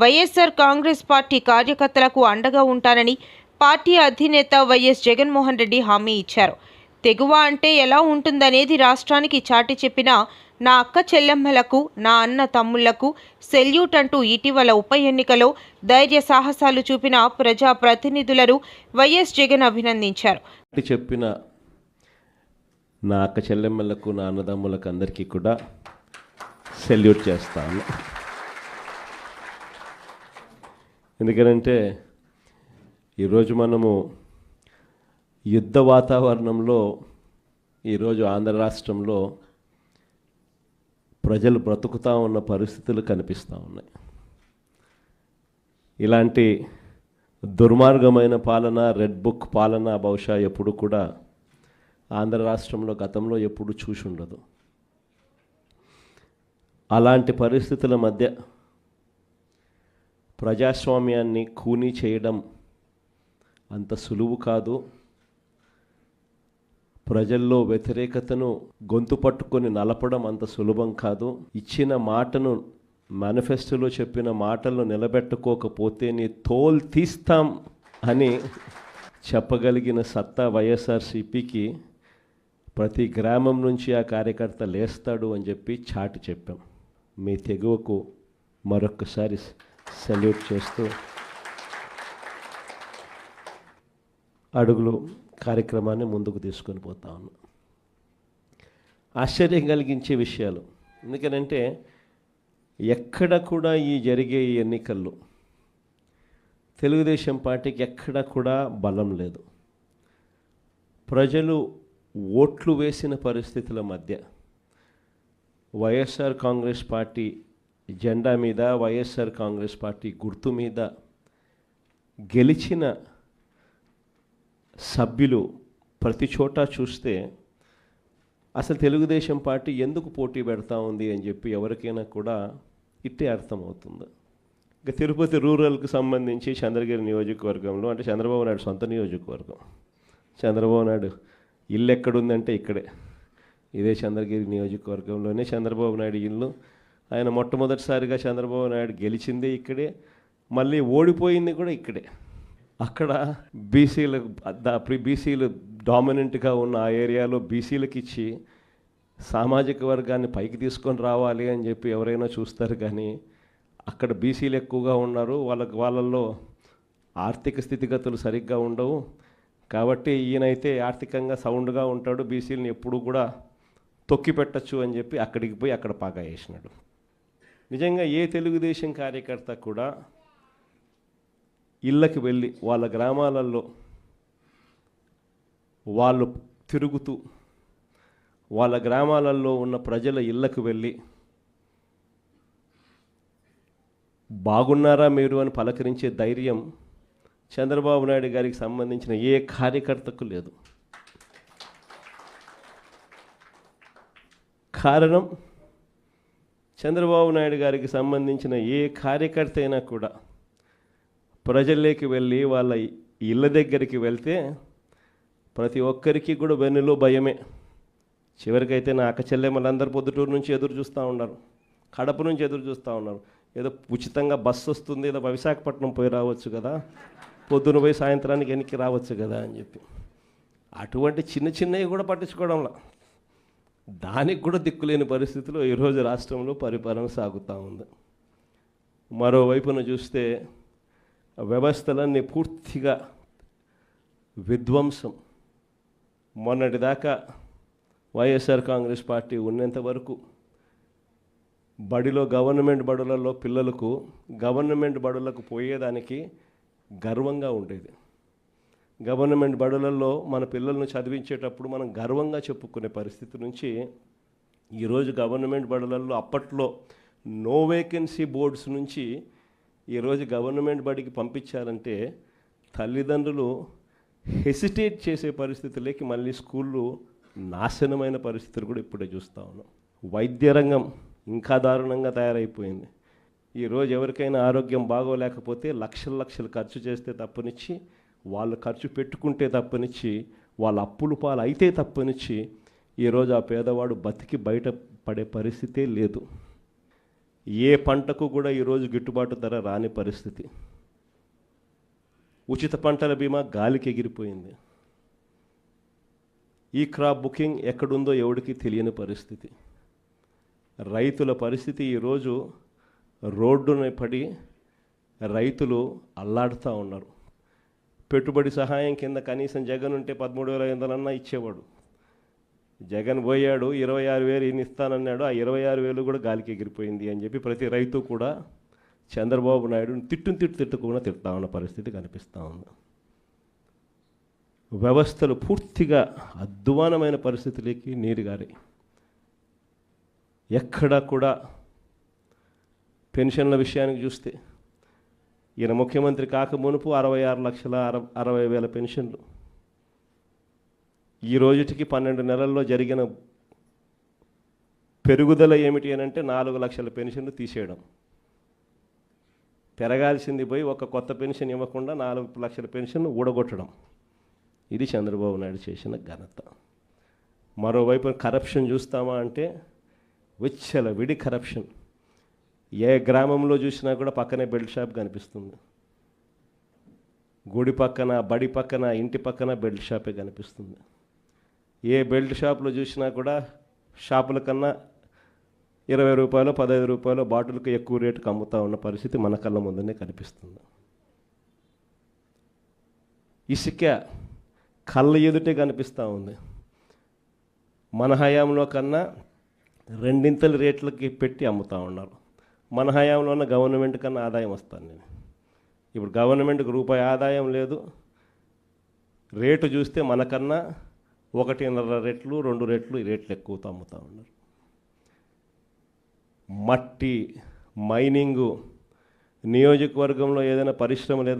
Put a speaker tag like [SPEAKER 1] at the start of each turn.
[SPEAKER 1] YSR Congress party కార్యకర్తలకు అండగా ఉంటానని పార్టీ అధినేత వైఎస్ జగన్మోహన్ రెడ్డి హామీ ఇచ్చారు. తెగువ అంటే ఎలా ఉంటుందనేది రాష్ట్రానికి చాటి చెప్పిన నా అక్క చెల్లెమ్మలకు నా అన్న తమ్ముళ్ళకు సెల్యూట్ అంటూ ఇటీవల ఉప ఎన్నికలో ధైర్య సాహసాలు చూపిన ప్రజా ప్రతినిధులను వైఎస్ జగన్ అభినందించారు.
[SPEAKER 2] చెప్పిన నా అక్క చెల్లెమ్మలకు నా అన్నదమ్ములకు అందరికీ కూడా సెల్యూట్ చేస్తాను. ఎందుకంటే ఈరోజు మనము యుద్ధ వాతావరణంలో ఈరోజు ఆంధ్ర రాష్ట్రంలో ప్రజలు బ్రతుకుతూ ఉన్న పరిస్థితులు కనిపిస్తూ ఉన్నాయి. ఇలాంటి దుర్మార్గమైన పాలన రెడ్ బుక్ పాలన బహుశా ఎప్పుడు కూడా ఆంధ్ర రాష్ట్రంలో గతంలో ఎప్పుడు చూసి ఉండదు. అలాంటి పరిస్థితుల మధ్య ప్రజాస్వామ్యాన్ని కూనీ చేయడం అంత సులువు కాదు. ప్రజల్లో వ్యతిరేకతను గొంతు పట్టుకొని నలపడం అంత సులభం కాదు. ఇచ్చిన మాటను మేనిఫెస్టోలో చెప్పిన మాటలను నిలబెట్టుకోకపోతే నీ తోల్ తీస్తాం అని చెప్పగలిగిన సత్తా వైఎస్ఆర్సీపీకి ప్రతి గ్రామం నుంచి ఆ కార్యకర్త లేస్తాడు అని చెప్పి చాటి చెప్పాం. మీ తెగువకు మరొక్కసారి సెల్యూట్ చేస్తూ అడుగులు కార్యక్రమాన్ని ముందుకు తీసుకొని పోతా ఉన్నాం. ఆశ్చర్యం కలిగించే విషయాలు. ఎందుకనంటే ఎక్కడ కూడా ఈ జరిగే ఈ ఎన్నికల్లో తెలుగుదేశం పార్టీకి ఎక్కడ కూడా బలం లేదు. ప్రజలు ఓట్లు వేసిన పరిస్థితుల మధ్య వైఎస్ఆర్ కాంగ్రెస్ పార్టీ జెండా మీద వైఎస్ఆర్ కాంగ్రెస్ పార్టీ గుర్తు మీద గెలిచిన సభ్యులు ప్రతి చోట చూస్తే అసలు తెలుగుదేశం పార్టీ ఎందుకు పోటీ పెడతా ఉంది అని చెప్పి ఎవరికైనా కూడా ఇట్టే అర్థమవుతుంది. ఇక తిరుపతి రూరల్కి సంబంధించి చంద్రగిరి నియోజకవర్గంలో అంటే చంద్రబాబు నాయుడు సొంత నియోజకవర్గం. చంద్రబాబు నాయుడు ఇల్లు ఎక్కడుందంటే ఇక్కడే. ఇదే చంద్రగిరి నియోజకవర్గంలోనే చంద్రబాబు నాయుడు ఇల్లు ఆయన మొట్టమొదటిసారిగా చంద్రబాబు నాయుడు గెలిచింది ఇక్కడే మళ్ళీ ఓడిపోయింది కూడా ఇక్కడే. అక్కడ బీసీలు బీసీలు డామినెంట్గా ఉన్న ఆ ఏరియాలో బీసీలకు ఇచ్చి సామాజిక వర్గాన్ని పైకి తీసుకొని రావాలి అని చెప్పి ఎవరైనా చూస్తారు కానీ అక్కడ బీసీలు ఎక్కువగా ఉన్నారు. వాళ్ళకి వాళ్ళల్లో ఆర్థిక స్థితిగతులు సరిగ్గా ఉండవు. కాబట్టి ఈయనైతే ఆర్థికంగా సౌండ్గా ఉంటాడు బీసీలను ఎప్పుడూ కూడా తొక్కి పెట్టచ్చు అని చెప్పి అక్కడికి పోయి అక్కడ పాగా వేసినాడు. నిజంగా ఏ తెలుగుదేశం కార్యకర్త కూడా ఇళ్ళకి వెళ్ళి వాళ్ళ గ్రామాలలో వాళ్ళు తిరుగుతూ వాళ్ళ గ్రామాలలో ఉన్న ప్రజల ఇళ్ళకు వెళ్ళి బాగున్నారా మీరు అని పలకరించే ధైర్యం చంద్రబాబు నాయుడు గారికి సంబంధించిన ఏ కార్యకర్తకు లేదు. కారణం చంద్రబాబు నాయుడు గారికి సంబంధించిన ఏ కార్యకర్త అయినా కూడా ప్రజల్లోకి వెళ్ళి వాళ్ళ ఇళ్ళ దగ్గరికి వెళ్తే ప్రతి ఒక్కరికి కూడా వెన్నులో భయమే. చివరికైతే నా అక్క చెల్లెమ్మలందరూ పొద్దుటూరు నుంచి ఎదురు చూస్తూ ఉన్నారు. కడప నుంచి ఎదురు చూస్తూ ఉన్నారు. ఏదో ఉచితంగా బస్సు వస్తుంది ఏదో విశాఖపట్నం పోయి రావచ్చు కదా పొద్దున పోయి సాయంత్రానికి వెనక్కి రావచ్చు కదా అని చెప్పి. అటువంటి చిన్న చిన్నవి కూడా పట్టించుకోవడంలా. దానికి కూడా దిక్కులేని పరిస్థితిలో ఈరోజు రాష్ట్రంలో పరిపాలన సాగుతూ ఉంది. మరోవైపున చూస్తే వ్యవస్థలన్నీ పూర్తిగా విధ్వంసం. మొన్నటిదాకా వైఎస్ఆర్ కాంగ్రెస్ పార్టీ ఉన్నంత వరకు బడిలో గవర్నమెంట్ బడులలో పిల్లలకు గవర్నమెంట్ బడులకు పోయేదానికి గర్వంగా ఉండేది. గవర్నమెంట్ బడులలో మన పిల్లలను చదివించేటప్పుడు మనం గర్వంగా చెప్పుకునే పరిస్థితి నుంచి ఈరోజు గవర్నమెంట్ బడులలో అప్పట్లో నో వేకెన్సీ బోర్డ్స్ నుంచి ఈరోజు గవర్నమెంట్ బడికి పంపించారంటే తల్లిదండ్రులు హెసిటేట్ చేసే పరిస్థితులకి మళ్ళీ స్కూళ్ళు నాశనమైన పరిస్థితులు కూడా ఇప్పుడే చూస్తూ ఉన్నాం. వైద్య రంగం ఇంకా దారుణంగా తయారైపోయింది. ఈరోజు ఎవరికైనా ఆరోగ్యం బాగోలేకపోతే లక్షల లక్షలు ఖర్చు చేస్తే తప్పనిచ్చి వాళ్ళు ఖర్చు పెట్టుకుంటే తప్పనిచ్చి వాళ్ళ అప్పులు పాలు అయితే తప్పనిచ్చి ఈరోజు ఆ పేదవాడు బతికి బయట పడే పరిస్థితే లేదు. ఏ పంటకు కూడా ఈరోజు గిట్టుబాటు ధర రాని పరిస్థితి. ఉచిత పంటల బీమా గాలికి ఎగిరిపోయింది. ఈ క్రాప్ బుకింగ్ ఎక్కడుందో ఎవడికి తెలియని పరిస్థితి. రైతుల పరిస్థితి ఈరోజు రోడ్డున పడి రైతులు అల్లాడుతూ ఉన్నారు. పెట్టుబడి సహాయం కింద కనీసం జగన్ ఉంటే పదమూడు వేల ఐదు వందలన్నా ఇచ్చేవాడు. జగన్ పోయాడు ఇరవై ఆరు వేలు ఈయన ఇస్తానన్నాడు ఆ ఇరవై ఆరు వేలు కూడా గాలికి ఎగిరిపోయింది అని చెప్పి ప్రతి రైతు కూడా చంద్రబాబు నాయుడు తిట్టును తిట్టు తిట్టుకుండా తిడతా ఉన్న పరిస్థితి కనిపిస్తూ ఉంది. వ్యవస్థలు పూర్తిగా అధ్వానమైన పరిస్థితులకి నీరుగారి ఎక్కడా కూడా పెన్షన్ల విషయానికి చూస్తే ఈయన ముఖ్యమంత్రి కాక మునుపు అరవై ఆరు లక్షల అర అరవై వేల పెన్షన్లు. ఈ రోజుటికి పన్నెండు నెలల్లో జరిగిన పెరుగుదల ఏమిటి అని అంటే నాలుగు లక్షల పెన్షన్లు తీసేయడం. పెరగాల్సింది పోయి ఒక కొత్త పెన్షన్ ఇవ్వకుండా నాలుగు లక్షల పెన్షన్ ఊడగొట్టడం. ఇది చంద్రబాబు నాయుడు చేసిన ఘనత. మరోవైపు కరప్షన్ చూస్తామా అంటే విచ్చల విడి కరప్షన్. ఏ గ్రామంలో చూసినా కూడా పక్కనే బెల్ట్ షాప్ కనిపిస్తుంది. గుడి పక్కన బడి పక్కన ఇంటి పక్కన బెల్ట్ షాపే కనిపిస్తుంది. ఏ బెల్ట్ షాప్లో చూసినా కూడా షాపుల కన్నా ఇరవై రూపాయలు పదహైదు రూపాయలు బాటిల్కి ఎక్కువ రేటుకి అమ్ముతూ ఉన్న పరిస్థితి మన కళ్ళ ముందనే కనిపిస్తుంది. ఇసుక కళ్ళ ఎదుటే కనిపిస్తూ ఉంది. మన హయాంలో కన్నా రెండింతల రేట్లకి పెట్టి అమ్ముతూ ఉన్నారు. మన హయాంలో ఉన్న గవర్నమెంట్ కన్నా ఆదాయం వస్తాను నేను. ఇప్పుడు గవర్నమెంట్కి రూపాయి ఆదాయం లేదు. రేటు చూస్తే మనకన్నా ఒకటిన్నర రెట్లు రెండు రెట్లు ఈ రేట్లు ఎక్కువతో అమ్ముతూ ఉన్నారు. మట్టి మైనింగు నియోజకవర్గంలో ఏదైనా పరిశ్రమ లేదా